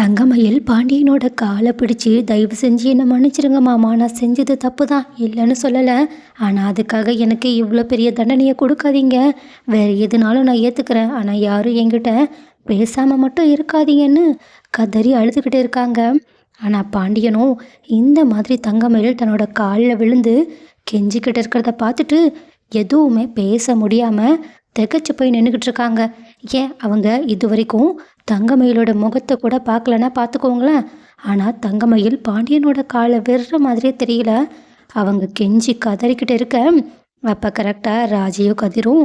தங்கமயில் பாண்டியனோட காலை பிடிச்சி தயவு செஞ்சு என்னை மன்னிச்சிருங்க மாமா. நான் செஞ்சது தப்பு தான் இல்லைன்னு சொல்லலை. ஆனால் அதுக்காக எனக்கு இவ்வளோ பெரிய தண்டனையை கொடுக்காதீங்க. வேறு எதுனாலும் நான் ஏற்றுக்கிறேன் ஆனால் யாரும் என்கிட்ட பேசாமல் மட்டும் இருக்காதீங்கன்னு கதறி அழுதுகிட்டே இருக்காங்க. ஆனால் பாண்டியனும் இந்த மாதிரி தங்கமயில் தன்னோட காலில் விழுந்து கெஞ்சிக்கிட்டு இருக்கிறத பார்த்துட்டு எதுவுமே பேச முடியாமல் திகச்சு போய் நின்றுக்கிட்டு இருக்காங்க. ஏன்? அவங்க இது வரைக்கும் தங்கமயிலோட முகத்தை கூட பார்க்கலன்னா பார்த்துக்கோங்களேன். ஆனால் தங்கமயில் பாண்டியனோட காலை வெறுற மாதிரியே தெரியல. அவங்க கெஞ்சி கதறிக்கிட்டு இருக்க. அப்போ கரெக்டாக ராஜையும் கதிரும்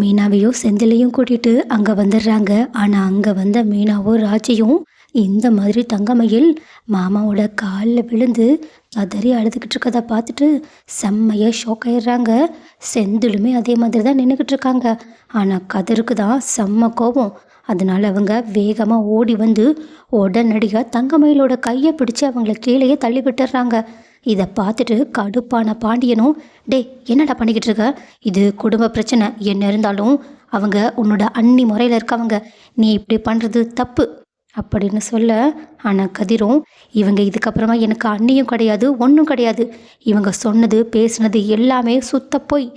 மீனாவையும் செந்திலையும் கூட்டிகிட்டு அங்கே வந்துடுறாங்க ஆனால் அங்கே வந்த மீனாவும் ராஜியும் இந்த மாதிரி தங்கமயில் மாமாவோட காலில் விழுந்து கதறி அழுதுகிட்டு இருக்கதை பார்த்துட்டு செம்மையாக ஷாக் ஆயிடுறாங்க செந்திலுமே அதே மாதிரி தான் நின்றுக்கிட்டு இருக்காங்க. ஆனால் கதிருக்கு தான் செம்ம கோபம். அதனால அவங்க வேகமாக ஓடி வந்து உடனடியாக தங்கமயிலோட கையை பிடிச்சு அவங்கள கீழேயே தள்ளி விட்டுடுறாங்க இதை பார்த்துட்டு கடுப்பான பாண்டியனும் டேய் என்னடா பண்ணிக்கிட்டு இருக்க? இது குடும்ப பிரச்சனை. என்ன இருந்தாலும் அவங்க உன்னோட அண்ணி முறையில் இருக்கவங்க. நீ இப்படி பண்ணுறது தப்பு. அப்படின்னு சொல்ல ஆனால் கதிரும் இவங்க இதுக்கப்புறமா எனக்கு அண்ணியும் கிடையாது ஒன்றும் கிடையாது. இவங்க சொன்னது பேசுனது எல்லாமே சுத்த போய்.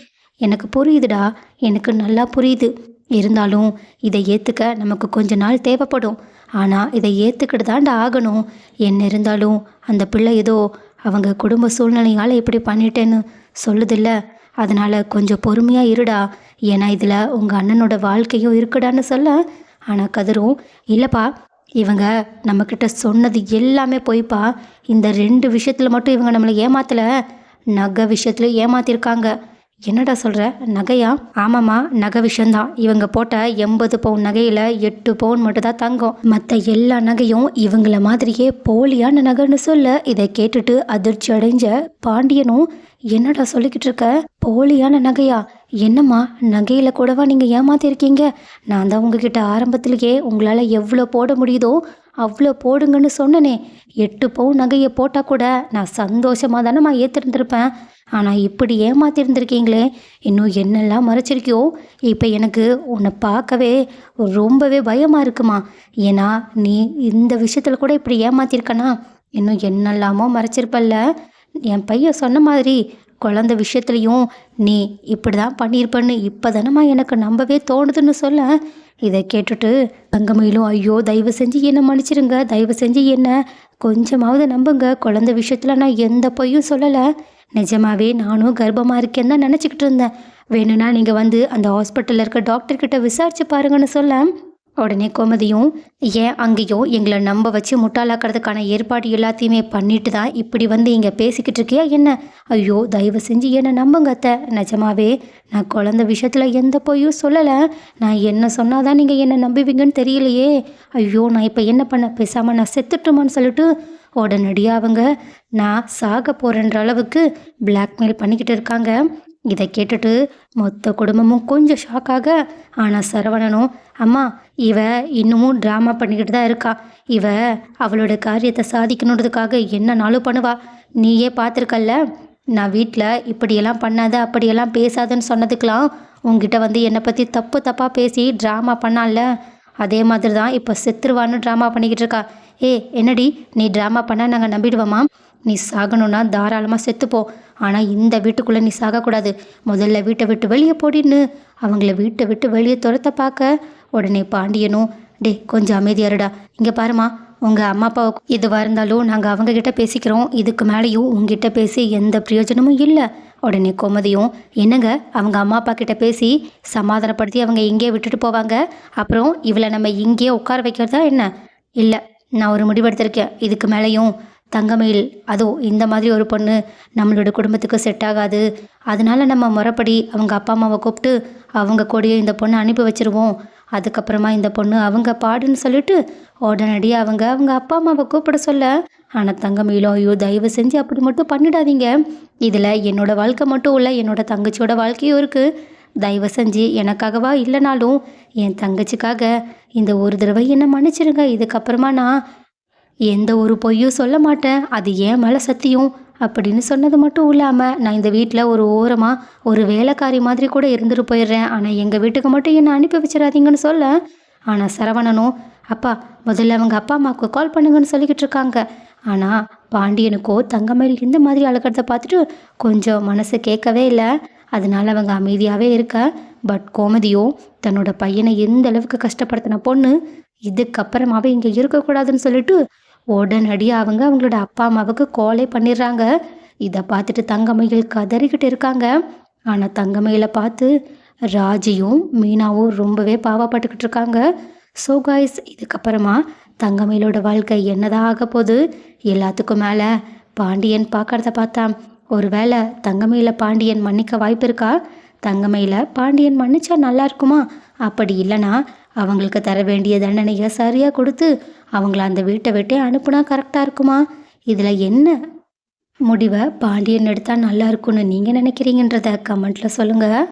எனக்கு புரியுதுடா. எனக்கு நல்லா புரியுது. இருந்தாலும் இதை ஏற்றுக்க நமக்கு கொஞ்ச நாள் தேவைப்படும். ஆனால் இதை ஏற்றுக்கிட்டு தாண்டா ஆகணும். என்ன இருந்தாலும் அந்த பிள்ளை ஏதோ அவங்க குடும்ப சூழ்நிலையால் இப்படி பண்ணிட்டேன்னு சொல்லுதில்ல. அதனால் கொஞ்சம் பொறுமையாக இருடா. ஏன்னா இதில் உங்கள் அண்ணனோட வாழ்க்கையும் இருக்குடான்னு சொல்ல. ஆனால் கதிரும் இல்லைப்பா. இவங்க நம்மக்கிட்ட சொன்னது எல்லாமே போய்ப்பா. இந்த ரெண்டு விஷயத்தில் மட்டும் இவங்க நம்மளை ஏமாத்தலை. நகை விஷயத்தில் ஏமாத்திருக்காங்க. என்னடா சொல்கிற நகையா? ஆமாம்மா நகை விஷயந்தான் இவங்க போட்ட எண்பது பவுன் நகையில் எட்டு பவுன் மட்டும்தான் தங்கும். தங்கம் மற்ற எல்லா நகையும் இவங்கள மாதிரியே போலியான நகைன்னு சொல்ல இதை கேட்டுட்டு அதிர்ச்சி அடைஞ்ச பாண்டியனும் என்னடா சொல்லிக்கிட்டு இருக்க? போலியான நகையா? என்னம்மா நகையில் கூடவா நீங்கள் ஏமாத்திருக்கீங்க? நான் தான் உங்ககிட்ட ஆரம்பத்திலேயே உங்களால் எவ்வளோ போட முடியுதோ அவ்வளோ போடுங்கன்னு சொன்னனே. எட்டு பவுன் நகையை போட்டால் கூட நான் சந்தோஷமாக தானேம்மா ஏற்றிருந்திருப்பேன் ஆனால் இப்படி ஏமாத்திருந்திருக்கீங்களே. இன்னும் என்னெல்லாம் மறைச்சிருக்கியோ? இப்போ எனக்கு உன்னை பார்க்கவே ரொம்பவே பயமாக இருக்குமா? ஏன்னா நீ இந்த விஷயத்தில் கூட இப்படி ஏமாத்திருக்கனா? இன்னும் என்னெல்லாமோ மறைச்சிருப்பல்ல. என் பையன் சொன்ன மாதிரி குழந்த விஷயத்துலையும் நீ இப்படி தான் பண்ணியிருப்பன்னு இப்போ தானம்மா எனக்கு நம்பவே தோணுதுன்னு சொல்ல. இதை கேட்டுட்டு தங்கமயிலும் ஐயோ தயவு செஞ்சு என்னை மன்னிச்சிருங்க தயவு செஞ்சு என்ன கொஞ்சமாவது நம்புங்க. குழந்த விஷயத்தில் நான் எந்த பொய்யும் சொல்லலை. நிஜமாவே நானும் கர்ப்பமாக இருக்கேன்னு தான் நினச்சிக்கிட்டு இருந்தேன். வேணும்னா நீங்கள் வந்து அந்த ஹாஸ்பிட்டலில் இருக்க டாக்டர்கிட்ட விசாரிச்சு பாருங்கன்னு சொல்ல. உடனே கோமதியும் ஏன் அங்கேயும் எங்களை நம்ப வச்சு முட்டாளாக்கிறதுக்கான ஏற்பாடு எல்லாத்தையுமே பண்ணிட்டு தான் இப்படி வந்து இங்கே பேசிக்கிட்டு இருக்கியா என்ன? ஐயோ தயவு செஞ்சு என்னை நம்புங்க அத்தை. நிஜமாவே நான் குழந்த விஷயத்தில் எந்த பொய்யும் சொல்லலை. நான் என்ன சொன்னால் தான் நீங்கள் என்னை நம்புவீங்கன்னு தெரியலையே. ஐயோ நான் இப்போ என்ன பண்ண? பேசாமல் நான் செத்துட்டுமான்னு சொல்லிட்டு உடனடியாக அவங்க நான் சாக போகிறன்ற அளவுக்கு பிளாக்மெயில் பண்ணிக்கிட்டு இருக்காங்க. இதை கேட்டுட்டு மொத்த குடும்பமும் கொஞ்சம் ஷாக்காக ஆனால் சரவணனும் அம்மா இவ இன்னமும் ட்ராமா பண்ணிக்கிட்டு தான் இருக்கா. இவ அவளோட காரியத்தை சாதிக்கணுன்றதுக்காக என்னனாலும் பண்ணுவா. நீயே பார்த்துருக்கல்ல நான் வீட்டில் இப்படியெல்லாம் பண்ணாத அப்படியெல்லாம் பேசாதன்னு சொன்னதுக்கெலாம் உங்ககிட்ட வந்து என்னை பற்றி தப்பு தப்பாக பேசி ட்ராமா பண்ணால அதே மாதிரி தான் இப்போ செத்துருவான்னு ட்ராமா பண்ணிக்கிட்டு இருக்கா. ஏ என்னடி நீ ட்ராமா பண்ணால் நாங்கள் நம்பிடுவோமா? நீ சாகணும்னா தாராளமாக செத்துப்போ. ஆனால் இந்த வீட்டுக்குள்ளே நீ சாகக்கூடாது. முதல்ல வீட்டை விட்டு வெளியே போடின்னு அவங்கள வீட்டை விட்டு வெளியே துரத்த பார்க்க உடனே பாண்டியனும் டே கொஞ்சம் அமைதியாருடா இங்கே பாருமா உங்கள் அம்மா அப்பாவுக்கு எதுவாக இருந்தாலும் நாங்கள் அவங்கக்கிட்ட பேசிக்கிறோம். இதுக்கு மேலேயும் உங்ககிட்ட பேசி எந்த பிரயோஜனமும் இல்லை. உடனே கோமதியும் என்னங்க? அவங்க அம்மா அப்பா கிட்ட பேசி சமாதானப்படுத்தி அவங்க இங்கேயே விட்டுட்டு போவாங்க? அப்புறம் இவளை நம்ம இங்கேயே உட்கார வைக்கிறதா என்ன? இல்லை நான் ஒரு முடிவெடுத்திருக்கேன். இதுக்கு மேலேயும் தங்கமயில் அதுவும் இந்த மாதிரி ஒரு பொண்ணு நம்மளோட குடும்பத்துக்கு செட் ஆகாது. அதனால நம்ம முறைப்படி அவங்க அப்பா அம்மாவை கூப்பிட்டு அவங்க கூடயே இந்த பொண்ணை அனுப்பி வச்சிருவோம். அதுக்கப்புறமா இந்த பொண்ணு அவங்க பாடுன்னு சொல்லிட்டு உடனடியாக அவங்க அவங்க அப்பா அம்மாவை கூப்பிட சொல்ல. ஆனால் தங்கமயிலும் ஐயோ தயவு செஞ்சு அப்படி மட்டும் பண்ணிடாதீங்க. இதில் என்னோட வாழ்க்கை மட்டும் இல்லை என்னோட தங்கச்சியோட வாழ்க்கையும் இருக்குது தயவு செஞ்சு எனக்காகவா இல்லைனாலும் என் தங்கச்சிக்காக இந்த ஒரு தடவை என்னை மன்னிச்சிருங்க. இதுக்கப்புறமா நான் எந்த ஒரு பொய்யும் சொல்ல மாட்டேன். அது ஏன் மேலே சத்தியம். அப்படின்னு சொன்னது மட்டும் இல்லாமல் நான் இந்த வீட்டில் ஒரு ஓரமாக ஒரு வேலைக்காரி மாதிரி கூட இருந்துட்டு போயிடுறேன். ஆனால் எங்கள் வீட்டுக்கு மட்டும் என்னை அனுப்பி வச்சிடாதீங்கன்னு சொல்ல. ஆனால் சரவணனும் அப்பா முதல்ல அவங்க அப்பா அம்மாவுக்கு கால் பண்ணுங்கன்னு சொல்லிக்கிட்டு இருக்காங்க. ஆனால் பாண்டியனுக்கோ தங்கமயில் இந்த மாதிரி அழுகிறத பார்த்துட்டு கொஞ்சம் மனசு கேட்கவே இல்லை. அதனால அவங்க அமைதியாகவே இருக்க. பட் கோமதியோ தன்னோட பையனை எந்த அளவுக்கு கஷ்டப்படுத்தின பொண்ணு இதுக்கப்புறமாவே இங்கே இருக்கக்கூடாதுன்னு சொல்லிட்டு உடனடியாக அவங்க அவங்களோட அப்பா அம்மாவுக்கு காலே பண்ணிடுறாங்க. இதை பார்த்துட்டு தங்கமயில் கதறிக்கிட்டு இருக்காங்க. ஆனால் தங்கமயிலை பார்த்து ராஜியும் மீனாவும் ரொம்பவே பாவப்பட்டுக்கிட்டு இருக்காங்க. ஸோ காய்ஸ் இதுக்கப்புறமா தங்கமயிலோட வாழ்க்கை என்னதான் ஆக போகுது? எல்லாத்துக்கும் மேலே பாண்டியன் பார்க்கறத பார்த்தா ஒருவேளை தங்கமயில பாண்டியன் மன்னிக்க வாய்ப்பு இருக்கா? தங்கமயில பாண்டியன் மன்னிச்சா நல்லா இருக்குமா? அப்படி இல்லைன்னா அவங்களுக்கு தர வேண்டிய தண்டனையை சரியாக கொடுத்து அவங்கள அந்த வீட்டை விட்டே அனுப்புனா கரெக்டாக இருக்குமா? இதில் என்ன முடிவை பாண்டியன் எடுத்தால் நல்லா இருக்கும்னு நீங்கள் நினைக்கிறீங்கன்றத கமெண்ட்டில் சொல்லுங்கள்